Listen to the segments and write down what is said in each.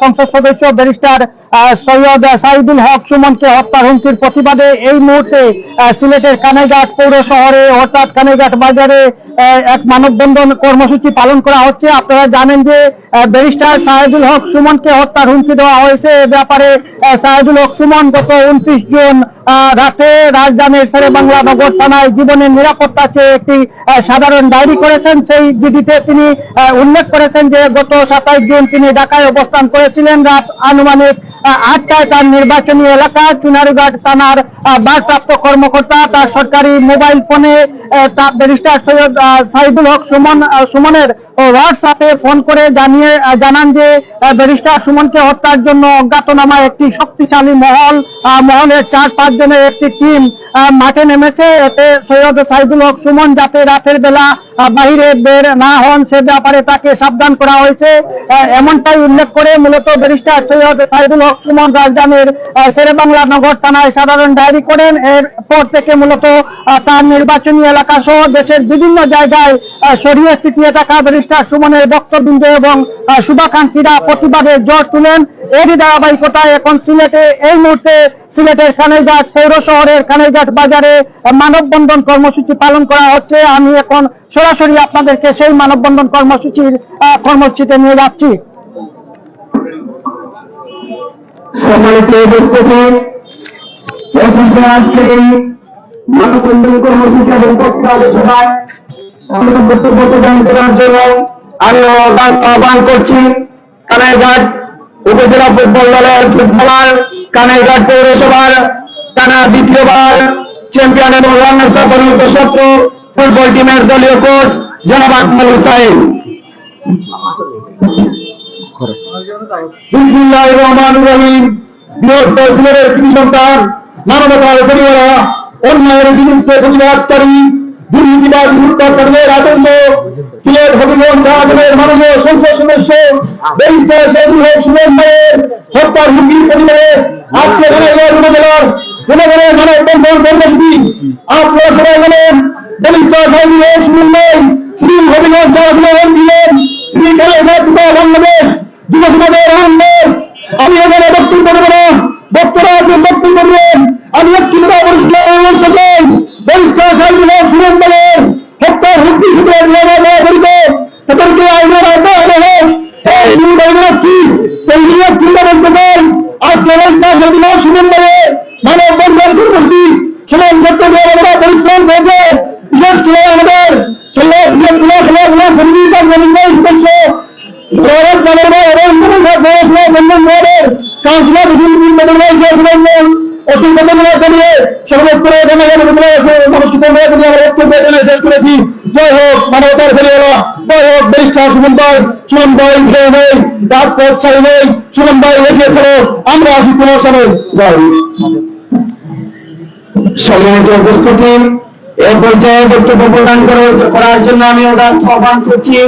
সংসদ সদস্য barrister uh, Syed Saidul Haque সুমনকে হত্যার হুমকির প্রতিবাদে এই মুহূর্তে সিলেটের কানাইঘাট পৌর শহরে, অর্থাৎ কানাইঘাট বাজারে এক মানববন্ধন কর্মসূচি পালন করা হচ্ছে। আপনারা জানেন যে ব্যারিস্টার সাহেদুল হক সুমনকে হত্যার হুমকি দেওয়া হয়েছে। এ ব্যাপারে সাহেদুল হক সুমন গত উনত্রিশ জুন রাতে রাজধানীর শেরে বাংলা নগর থানায় জীবনের নিরাপত্তা চেয়ে একটি সাধারণ ডায়েরি করেছেন। সেই চিঠিতে তিনি উল্লেখ করেছেন যে, গত সাতাইশ জুন তিনি ঢাকায় অবস্থান করেছিলেন। রাত আনুমানিক আটটায় তার নির্বাচনী এলাকা চুনারুঘাট থানার ভারপ্রাপ্ত কর্মকর্তা তার সরকারি মোবাইল ফোনে ব্যারিস্টার সৈয়দ সাইদুল হক সুমন সুমনের হোয়াটসঅ্যাপে ফোন করে জানিয়ে জানান যে ব্যারিস্টার সুমনকে হত্যার জন্য অজ্ঞাতনামা একটি শক্তিশালী মহল মহলের চার পাঁচ জনের একটি টিম মাঠে নেমেছে। এতে সৈয়দ সাইদুল হক সুমন যাতে রাতের বেলা বাহিরে বের না হন, সে ব্যাপারে তাকে সাবধান করা হয়েছে। এমনটাই উল্লেখ করে মূলত ব্যারিস্টার সৈয়দ সাইদুল হক সুমন রাজধানীর শেরে বাংলা নগর থানায় সাধারণ ডায়েরি করেন। এরপর থেকে মূলত তার নির্বাচনী এলাকা সহ দেশের বিভিন্ন জায়গায় ছড়িয়ে ছিটিয়ে থাকা ব্যারিস্টার সুমনের বক্তবৃন্দ এবং শুভাকাঙ্ক্ষীরা প্রতিবাদে জোর তুলেন। এরই ধারাবাহিকতায় এখন সিলেটে এই মুহূর্তে সিলেটের কানাইঘাট পৌর শহরের কানাইঘাট বাজারে মানববন্ধন কর্মসূচি পালন করা হচ্ছে। আমি এখন সরাসরি আপনাদেরকে সেই মানববন্ধন কর্মসূচির কর্মসূচিতে নিয়ে যাচ্ছি। সম্মানিত মানববন্ধন কর্মসূচি এবং বক্তব্য সভায় আমাদের বক্তব্য প্রদান করার করছি। কানাইঘাট উপজেলা ফুটবল দলের ফুটবলার, কানাইঘাট পৌরসভার টানা দ্বিতীয়বার চ্যাম্পিয়ন এবং রানার্স পরিণত শত্রু ফুটবল টিমের দলীয় কোচ জনাব আকমল হুসাইন। রহমান রহিম। বৃহত্তর সিলেটের কৃষি সন্তান মানবতার পরিবারা অন্যায়ের বিরুদ্ধে প্রতিবাদকারী দুর্নীতিবাদ হত্যাকারীদের আতঙ্ক সিলেট হবিগঞ্জ শাহজাহানের মাননীয় সংসদ সদস্য ব্যারিস্টার সৈদুল হক সুমন ভাইয়ের হত্যার হুমকির পরিবারে আজকে জনগণ উপজেলার জনগণের মানব বন্ধন কর্মসূচি আপনারা সবাই বলেন ব্যারিস্টার সৈদুল হক সুমন ভাই শ্রী হবিগঞ্জ সাইডুল হক সুমন বলে মানব বন্ধন কর্মসূচি সমান করতে গিয়ে আমরা পরিশ্রম করেছে বিশেষ করে আমাদের ষোলো ষোলো ষোলো ষোলো সংগীত সদস্য ভারত নগরবাই এবং মহারাষ্ট্র পৌরসভা বন্ধন বোর্ডের কাউন্সিলর বিভিন্ন মন্ডলের সদস্যবৃন্দ অসীম ধন্যবাদ জানিয়ে সমস্ত জনগণ নমস্কৃত হয়ে যদি আমরা বক্তব্য জানিয়ে শেষ করেছি জয় হোক মানবতার ফেরিওয়ালা জয় ছাড়ি নেই আমরা আসি সম্মানিত উপস্থিতি পর্যায়ে বক্তব্য প্রদান করার- জন্য আমি আহ্বান করছি।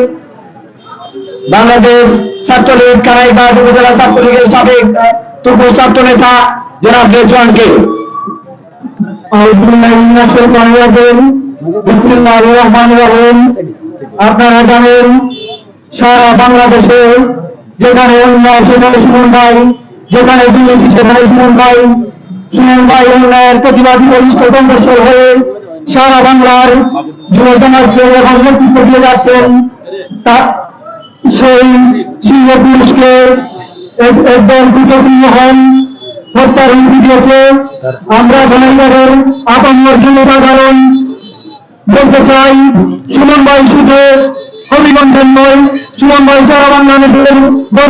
বাংলাদেশ ছাত্রলীগ কানাইঘাট উপজেলা ছাত্রলীগের সাবেক তুপুর ছাত্র নেতা, জনাব রহিম। আপনারা জানেন সারা বাংলাদেশে, যেখানে অন্যায় সেখানে সুমন ভাই, যেখানে দুর্নীতি সেখানে সুমন ভাই সুমন ভাই অন্যায়ের প্রতিবাদী বলিষ্ঠ কণ্ঠস্বর হয়ে সারা বাংলার যুব সমাজকে এখন নেতৃত্ব দিয়ে যাচ্ছেন তা- সেই সিংহ পুরুষকে এক- একদম কুচক্রিয় হন, হত্যার হুমকি দিয়েছে। আমরা জনগণের আপামর জনসাধারণ বলতে চাই, সুমন ভাই শুধু ভাই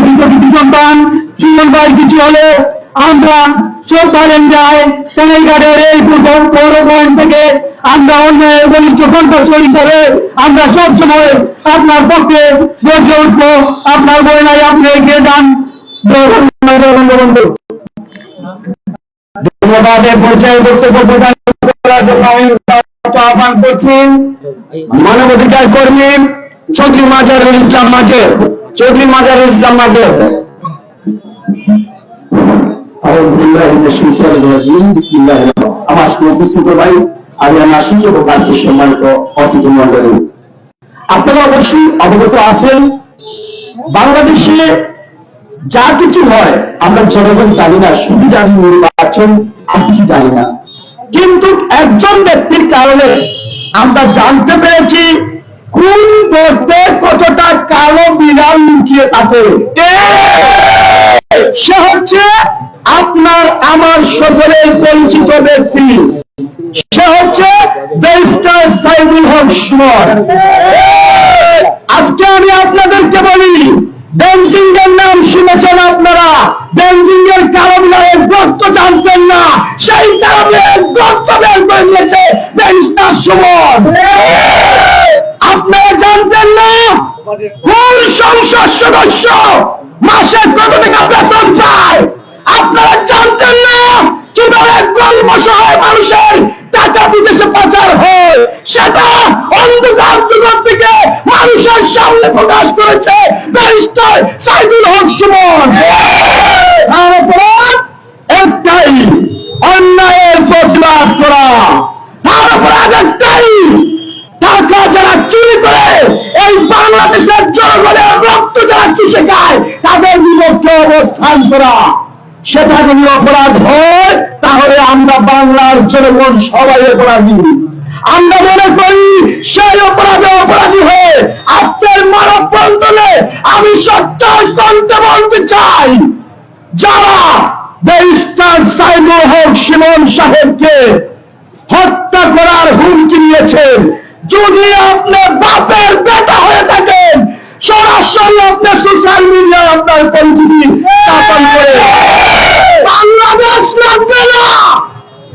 সন্তান। ভাই কিছু হলে আমরা চোখ যায় এই পৌর থেকে আমরা বলিষ্ঠ কণ্ঠস্বর হিসাবে আমরা সব সময় আপনার পক্ষে গর্জে উঠবো। আপনার বই আপনি এগিয়ে যান করছি। মানবাধিকার কর্মী চৌধুরী মাজারুল ইসলাম মাঝে, চৌধুরী মাজারুল ইসলাম মাঝে। আমি বাংলাদেশে যা কিছু হয়, আমরা জনগণ জানি না জানি নির্বাচন কিছু জানি না। কিন্তু একজন ব্যক্তির কারণে আমরা জানতে পেরেছি কোন গর্তে কতটা কালো বিড়াল লুকিয়ে থাকে? সে হচ্ছে আপনার আমার সকলের পরিচিত ব্যক্তি। সে হচ্ছে আজকে আমি আপনাদেরকে বলি বেঞ্জিং এর নাম শুনেছেন আপনারা। বেঞ্জিং এর কালো গর্ত জানতেন না। সেই কারণে গর্ত বের করে দিয়েছে ব্যারিস্টার সুমন। না কোন সংসদ সদস্য মাসে কত টাকা বেতন পায়? আপনারা জানতেন না? কীভাবে গল্প সহায় মানুষের টাকা বিদেশে পাচার হয়? সেটা অন্ধকার যুগের থেকে মানুষের সামনে প্রকাশ করেছে ব্যারিস্টার সাইদুল হক সুমন। একটাই, অন্যায়ের প্রতিবাদ করা। তার অপরাধ একটাই টাকা যারা বাংলাদেশের জনগণের রক্ত যারা চুষে খায়, তাদের বিপক্ষে অবস্থান করা। সেটা যদি অপরাধ হয়, তাহলে আমরা বাংলার জনগণ সবাই অপরাধী। আমরা মনে করি সেই অপরাধে অপরাধী হয়ে আজকের মানব বন্ধনে আমি সচ্চার কণ্ঠে বলতে চাই, যারা ব্যারিস্টার সাইবুল হক সিমন সাহেবকে হত্যা করার হুমকি দিয়েছেন যদি আপনার বাপের বেটা হয়ে থাকেন, সরাসরি আপনার সোশ্যাল মিডিয়ায় আপনার পরিচিতি স্থাপন করে। বাংলাদেশ লাগবে না!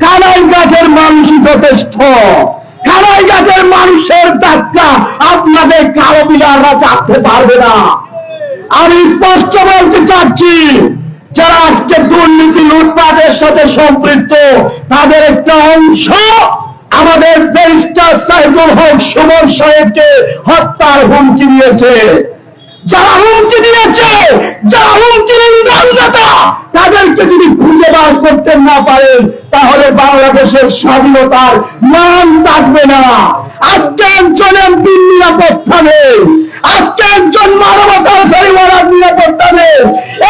কানাইঘাটের মানুষই যথেষ্ট। কানাইঘাটের মানুষের ডাক্তার আপনাদের কালো বিলাররা চাপতে পারবে না। আমি স্পষ্ট বলতে চাচ্ছি, যারা আজকে দুর্নীতি, লুটপাটের সাথে সম্পৃক্ত, তাদের একটা অংশ আমাদের ব্যারিস্টার সাইদুল হক সুমন সাহেবকে হত্যার হুমকি দিয়েছে। যারা হুমকি দিয়েছে, যারা হুমকির ইন্ধনদাতা তাদেরকে যদি খুঁজে বার করতে না পারেন তাহলে বাংলাদেশের স্বাধীনতার নাম থাকবে না। আজকে একজন এমপির নিরাপত্তা নেই। আজকে একজন মানবতার পরিবারের নিরাপত্তা নেই।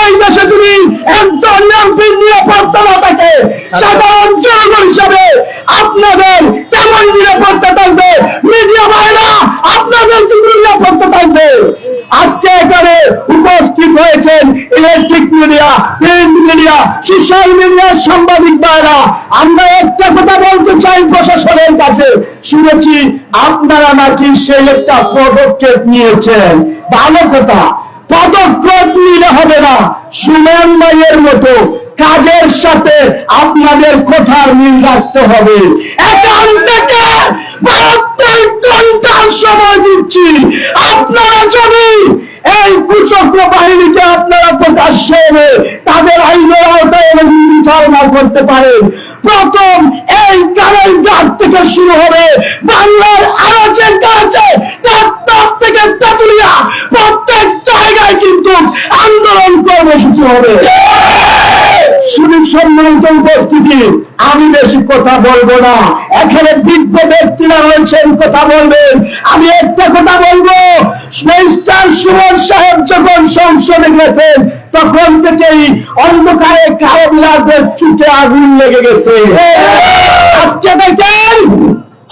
এই দেশে যদি একজন এমপির নিরাপত্তা না থাকে, সাধারণ জনগণ হিসাবে আপনাদের কেমন নিরাপত্তা থাকবে? মিডিয়া ভাইরা, আপনাদের কি নিরাপত্তা থাকবে? আজকে এখানে উপস্থিত হয়েছেন electric media, print media, social মিডিয়ার সাংবাদিক ভাইরা। আমরা একটা কথা বলতে চাই প্রশাসনের কাছে। শুনেছি আপনারা নাকি সেই একটা পদক্ষেপ নিয়েছেন। ভালো কথা। পদক্ষেপ নিলে হবে না। সুমন ভাইয়ের মতো কাজের সাথে আপনাদের কথার মিল রাখতে হবে। সময় দিচ্ছি। আপনারা যদি এই কুচক্র বাহিনীকে আপনারা প্রকাশ্যে এনে তাদের আইনের আওতায় বিচারণা করতে পারেন। প্রথম এই কারের ঘাট থেকে শুরু হবে। বাংলার আরও যে কাছে তার তার থেকে তেতুলিয়া প্রত্যেক জায়গায় কিন্তু আন্দোলন কর্মসূচি হবে সুদীপ সম্মানিত উপস্থিতি আমি বেশি কথা বলব না। এখানে বিজ্ঞ ব্যক্তিরা রয়েছেন কথা বলবেন আমি একটা কথা বলব, মিস্টার সুমন সাহেব যখন সংসদে গেছেন, তখন থেকেই অন্ধকারে কালো বিলাসের চুটে আগুন লেগে গেছে। আজকে দেখেন,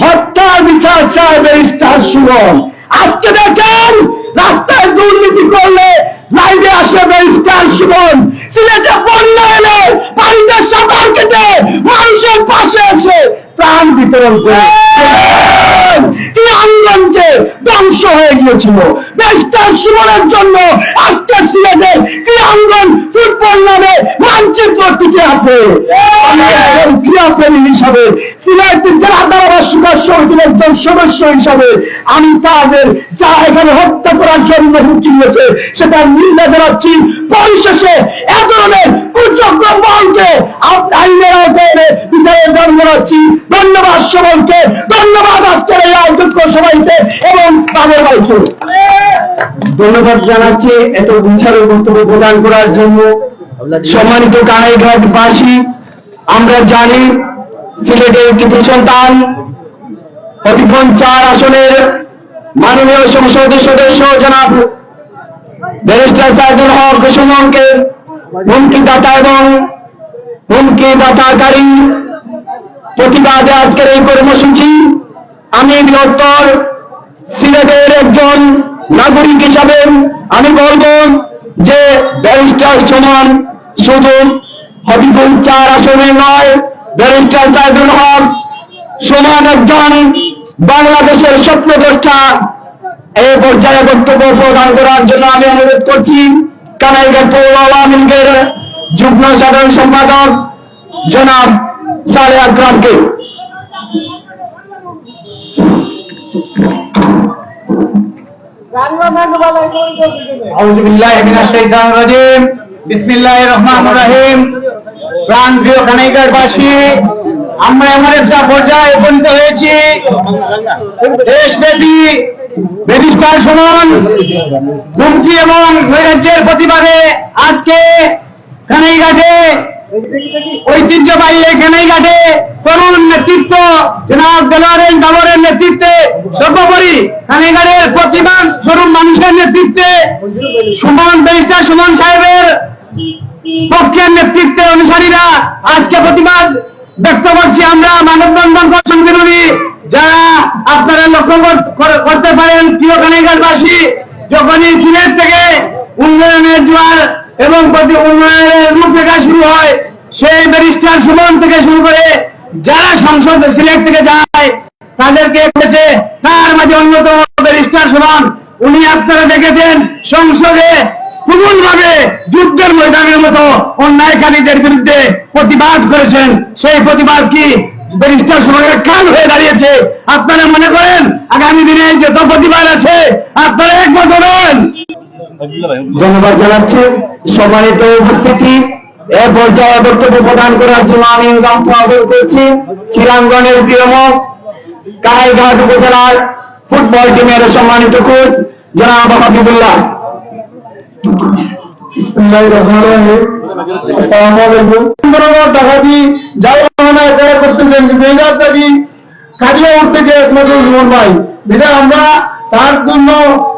হত্যার বিচার চায় মিস্টার সুমন। আজকে দেখেন, রাস্তায় দুর্নীতি করলে লাইভে আসে মিস্টার সুমন সিলেটে বন্যা এলে বাড়িতে সাঁতার কেটে মানুষের পাশে আছে বিতরণ করে। আন্দোলনকে ধ্বংস হয়ে গিয়েছিল? সুমনের জন্য আজকে সিলেটের কি আন্দোলন ফুটবল নামে মানচিত্র টিকে আছে? ক্রীড়াপ্রেমী হিসাবে সিলেট সমিতির একজন সদস্য হিসাবে আমি তাদের যারা এখানে হত্যা করার জন্য হুমকি দিয়েছে সেটা নিন্দা জানাচ্ছি। পরিশেষে এ ধরনের কুচক্র মলকে আইনের আওতায় এনে বিচারের দাবি জানাচ্ছি ধন্যবাদ সবাইকে ধন্যবাদ আজকের এই আয়োজক সবাইকে এবং তাদের বাইকে ধন্যবাদ জানাচ্ছি এত বিচার বক্তব্য প্রদান করার জন্য। সম্মানিত কানাইঘাটবাসী আমরা জানি সিলেটের কৃতি সন্তান হবিগঞ্জ চার আসনের মাননীয় সংসদ সদস্য জনাব ব্যারিস্টার সাইদুল হক সুমনকে হুমকিদাতা এবং হুমকিদাতাকারী প্রতিবাদে আজকের এই কর্মসূচি আমি বৃহত্তর সিলেটের একজন নাগরিক হিসাবে আমি বলব যে ব্যারিস্টার সুমন শুধু হবিবুল চার আসনে নয়, ব্যারিস্টার সাইদুল হক সমান একজন বাংলাদেশের স্বপ্নদ্রষ্টা। এই পর্যায়ে বক্তব্য প্রদান করার জন্য আমি অনুরোধ করছি, কানাইঘাট পৌর আওয়ামী লীগের যুগ্ম সাধারণ সম্পাদক জনাব সালে আকরামকে। আউযু বিল্লাহি মিনাশ প্রাণ প্রিয় আমরা এমন একটা পর্যায়ে উপনীত হয়েছি। দেশব্যাপী ব্রিটিশকার সমান, হুমকি এবং নৈরাজ্যের প্রতিবাদে আজকে কানাইঘাটে ঐতিহ্যবাহী এই কানাইঘাটে তরুণ নেতৃত্ব, জনাব দেলোয়ারেন বাবরের নেতৃত্বে, সর্বোপরি কানাইঘাটের প্রতিবাদ স্বরূপ মানুষের নেতৃত্বে, সুমন ব্যারিস্টার সুমন সাহেবের পক্ষের নেতৃত্বে অনুসারীরা আজকে প্রতিবাদ ব্যক্ত করছি আমরা মানববন্ধন করছেন বিরোধী যারা আপনারা লক্ষ্য কর- কর- করতে পারেন প্রিয় কানাইঘাটবাসী যখনই সিলেট থেকে উন্নয়নের জোয়ার এবং প্রতি উন্নয়নের রূপরেখা শুরু হয়, সেই ব্যারিস্টার সুমন থেকে শুরু করে যারা সংসদ সিলেট থেকে যায়, তাদেরকে করেছে তার মাঝে অন্যতম ব্যারিস্টার সুমন, উনি আপনারা দেখেছেন সংসদে তুমুল ভাবে যুদ্ধের ময়দানের মতো অন্যায়কারীদের বিরুদ্ধে প্রতিবাদ করেছেন। সেই প্রতিবাদ কি ব্যারিস্টার সুমনের কাল হয়ে দাঁড়িয়েছে? আপনারা মনে করেন আগামী দিনে যত প্রতিবাদ আছে, আপনারা একমত হবেন? ধন্যবাদ জানাচ্ছি। সম্মানিত উপস্থিতি এ পর্যায়ে বক্তব্য প্রদান করার জন্য আমি দায়িত্ব আদর করছি ক্রীড়াঙ্গনের প্রিয়মক কানাইঘাট উপজেলার ফুটবল টিমের সম্মানিত কোচ জনাব হাবিবুল্লাহ। আমরা তার জন্য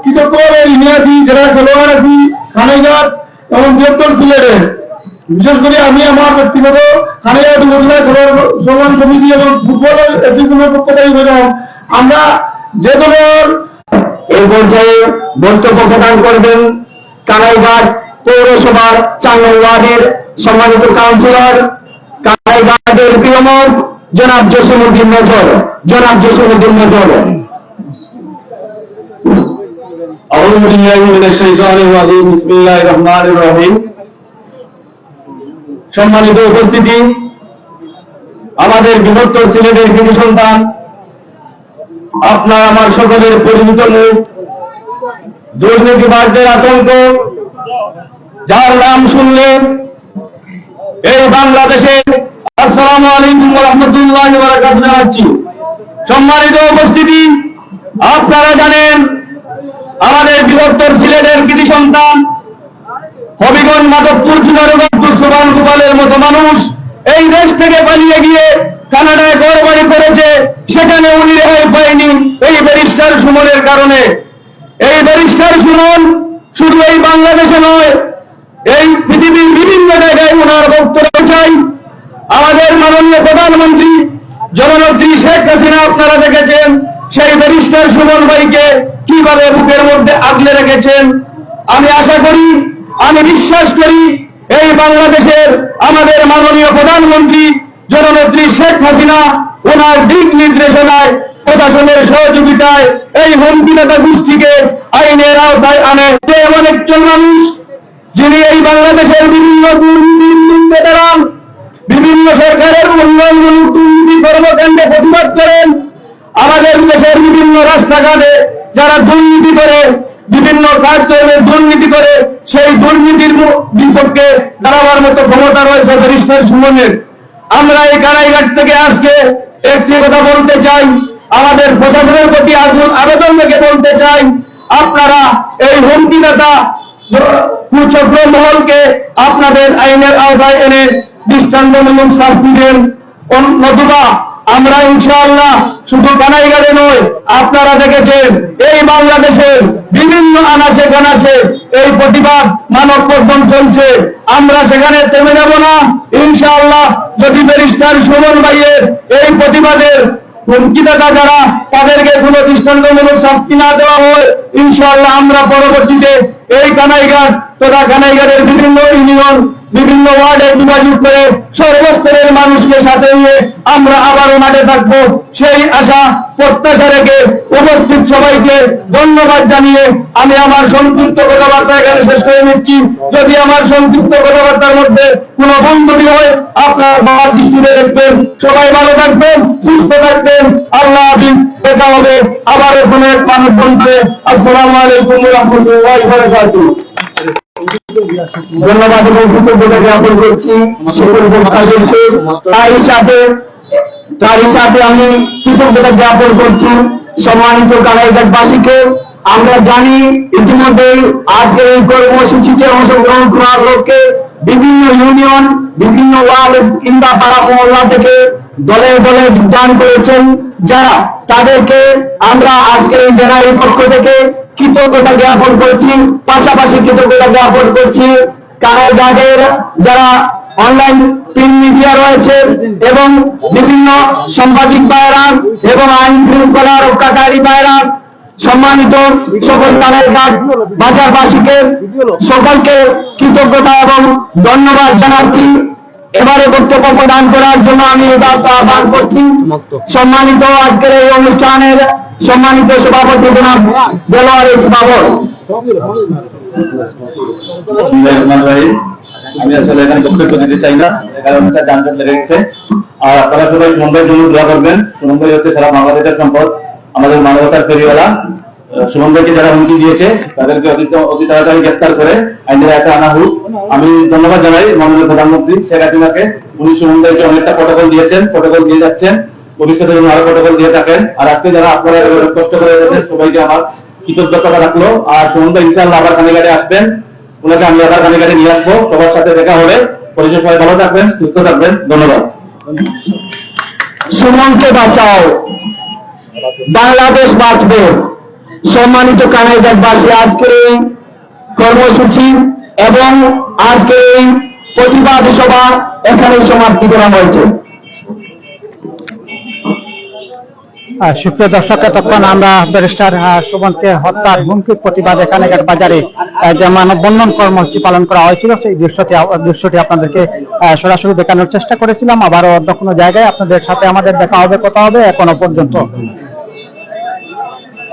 কৃতজ্ঞ ইংরাজি যারা খেলোয়াড় আছি খানেঘাট এবং বৃহত্তর সিলেটের। বিশেষ করে আমি আমার ব্যক্তিগত খানেঘাট উপজেলা খেলোয়াড় সমান সমিতি এবং ফুটবল অ্যাসোসিয়েশনের পক্ষ থেকে বললাম আমরা যে দলের এই পর্যায়ে বক্তব্য প্রদান করবেন কানাইঘাট পৌরসভার চার নং ওয়ার্ডের সম্মানিত কাউন্সিলর কানাইঘাটের প্রিয়মক জনাব জসিমুদ্দিন নজর জনাব জসিমুদ্দিন নজর أعوذ بالله من الشيطان الرجيم بسم الله الرحمن الرحيم সম্মানিত উপস্থিতি, আমাদের বৃহত্তর সিলেটের কৃষি সন্তান, আপনার আমার সকলের পরিচিত মুখ দুর্নীতিবাদদের আতঙ্ক, যার নাম শুনলে এই বাংলাদেশে আসসালামু আলাইকুম রহমতুল্লাহ জানাচ্ছি। সম্মানিত উপস্থিতি, আপনারা জানেন আমাদের বৃহত্তর সিলেটের কৃষি সন্তান হবিগঞ্জ মাধবপুর চুনারগঞ্জ গোপালের মতো মানুষ এই দেশ থেকে পালিয়ে গিয়ে কানাডায় ঘর বাড়ি করেছে, সেখানে উনি রেহাই পায়নি এই ব্যারিস্টার সুমনের কারণে। এই ব্যারিস্টার সুমন শুধু এই বাংলাদেশে নয়, এই পৃথিবীর বিভিন্ন জায়গায় ওনার বক্তব্য চাই। আমাদের মাননীয় প্রধানমন্ত্রী জননেত্রী শেখ হাসিনা আপনারা দেখেছেন, সেই ব্যারিস্টার সুমন ভাইকে কীভাবে বুকের মধ্যে আগলে রেখেছেন? আমি আশা করি, আমি বিশ্বাস করি এই বাংলাদেশের আমাদের মাননীয় প্রধানমন্ত্রী জননেত্রী শেখ হাসিনা, ওনার দিক নির্দেশনায়, প্রশাসনের সহযোগিতায় এই হুমকিদাতা গোষ্ঠীকে আইনের আওতায় আনে। এমন একজন মানুষ, যিনি এই বাংলাদেশের বিভিন্ন দুর্নীতির বিভিন্ন সরকারের উন্নয়নমূলক দুর্নীতি কর্মকাণ্ডে প্রতিবাদ করেন আমাদের দেশের বিভিন্ন রাস্তাঘাটে যারা দুর্নীতি করে, বিভিন্ন কার্যক্রমে দুর্নীতি করে সেই দুর্নীতির বিপক্ষে দাঁড়াবার মতো ক্ষমতা রয়েছে ব্যারিস্টার সুমনের। আমরা এই কারাইঘাট থেকে আজকে একটি কথা বলতে চাই। আমাদের প্রশাসনের প্রতি আবেদন রেখে বলতে চাই, আপনারা এই হুমকিদাতা কুচক্র মহলকে আপনাদের আইনের আওতায় এনে দৃষ্টান্তমূলক শাস্তি দেন। নতুবা আমরা ইনশাআল্লাহ শুধু কানাইঘাটে নয়, আপনারা দেখেছেন, এই বাংলাদেশের বিভিন্ন আনাচে কানাচে এই প্রতিবাদ মানব পর্যন্ত চলছে। আমরা সেখানে থেমে যাব না। ইনশাআল্লাহ যদি ব্যারিস্টার সুমন ভাইয়ের এই প্রতিবাদের হুমকিদাতা যারা তাদেরকে কোনো দৃষ্টান্তমূলক শাস্তি না দেওয়া হয়, ইনশাআল্লাহ আমরা পরবর্তীতে এই কানাইঘাট তথা কানাইঘাটের বিভিন্ন ইউনিয়ন বিভিন্ন ওয়ার্ডে যোগাযোগ করে সর্বস্তরের মানুষকে সাথে নিয়ে আমরা আবারও মাঠে থাকব। সেই আশা, প্রত্যাশা রেখে উপস্থিত সবাইকে ধন্যবাদ জানিয়ে আমি আমার সংক্ষিপ্ত কথাবার্তা এখানে শেষ করে নিচ্ছি। যদি আমার সংক্ষিপ্ত কথাবার্তার মধ্যে কোনো বন্ধুটি হয়, আপনার বাবার দৃষ্টিতে দেখবেন। সবাই ভালো থাকবেন, সুস্থ থাকবেন। আল্লাহ হাফিজ। দেখা হবে আবারও কোনো এক মানুষ বলছে আসসালামু আলাইকুম রহমতুল্লাহ ধন্যবাদ এবং কৃতজ্ঞতা জ্ঞাপন করছি সাথে সাথে আমি কৃতজ্ঞতা জ্ঞাপন করছি সম্মানিত কালাইঘাটবাসীকে। আমরা জানি ইতিমধ্যে আজকের এই কর্মসূচিতে অংশগ্রহণ করার লক্ষ্যে বিভিন্ন ইউনিয়ন, বিভিন্ন ওয়ার্ড কিংবা পাড়া মহল্লা থেকে দলে দলে যোগদান করেছেন যারা। তাদেরকে আমরা আজকের এই পক্ষ থেকে কৃতজ্ঞতা জ্ঞাপন করছি, পাশাপাশি কৃতজ্ঞতা জ্ঞাপন করছি কারাগারের যারা অনলাইন প্রিন্ট মিডিয়া রয়েছে এবং বিভিন্ন সাংবাদিক ভাইরা এবং আইন শৃঙ্খলা রক্ষাকারী ভাইরা সম্মানিত সকল কারাগার বাজারবাসীকে, সকলকে কৃতজ্ঞতা এবং ধন্যবাদ জানাচ্ছি। এবারে বক্তব্য প্রদান করার জন্য আমি আহ্বান করছি। সম্মানিত আজকের এই অনুষ্ঠানের সম্মানিত সভাপতি জনাব দেলোয়ার আমি আসলে এখানে বক্তব্য দিতে চাই না কারণ একটা যানজট লেগে গেছে আর আপনারা সবাই জন্য দোয়া করবেন। হচ্ছে সারা সম্পদ, আমাদের মানবতার ফেরিওয়ালা। সুমনভাইকে যারা হুমকি দিয়েছে, তাদেরকে অতি তাড়াতাড়ি গ্রেফতার করে আইনের একটা আনা হোক। আমি ধন্যবাদ জানাই মাননীয় প্রধানমন্ত্রী শেখ হাসিনাকে। উনি সুমনভাইকে অনেকটা প্রটোকল দিয়েছেন, প্রটোকল দিয়ে যাচ্ছেন। ভবিষ্যতে যেন আরও প্রটোকল দিয়ে থাকেন। আর আজকে যারা আপনারা কষ্ট করে গেছেন সবাইকে আমার কৃতজ্ঞতা রাখল। আর সুমনভাই ইনশাআল্লাহ আবার কানেঘাটে আসবেন। ওনাকে আমি আবার কানেঘাটে নিয়ে আসব। সবার সাথে দেখা হবে। পরিচয় সবাই ভালো থাকবেন, সুস্থ থাকবেন। ধন্যবাদ। সুমনকে বাঁচাও। বাংলাদেশ বাঁচবে। সম্মানিত কানাইঘাটবাসী আজকের এই কর্মসূচি এবং আজকের এই প্রতিবাদ সভা এখানে সমাপ্তি করা হয়েছে। সুপ্রিয় দর্শক তখন আমরা ব্যারিস্টার সুমনকে হত্যার হুমকির প্রতিবাদে কানেঘাট বাজারে যে মানববন্ধন কর্মসূচি পালন করা হয়েছিল, সেই দৃশ্যটি দৃশ্যটি আপনাদেরকে সরাসরি দেখানোর চেষ্টা করেছিলাম। আবারও অন্য কোনো জায়গায় আপনাদের সাথে আমাদের দেখা হবে, কথা হবে, এখনও পর্যন্ত।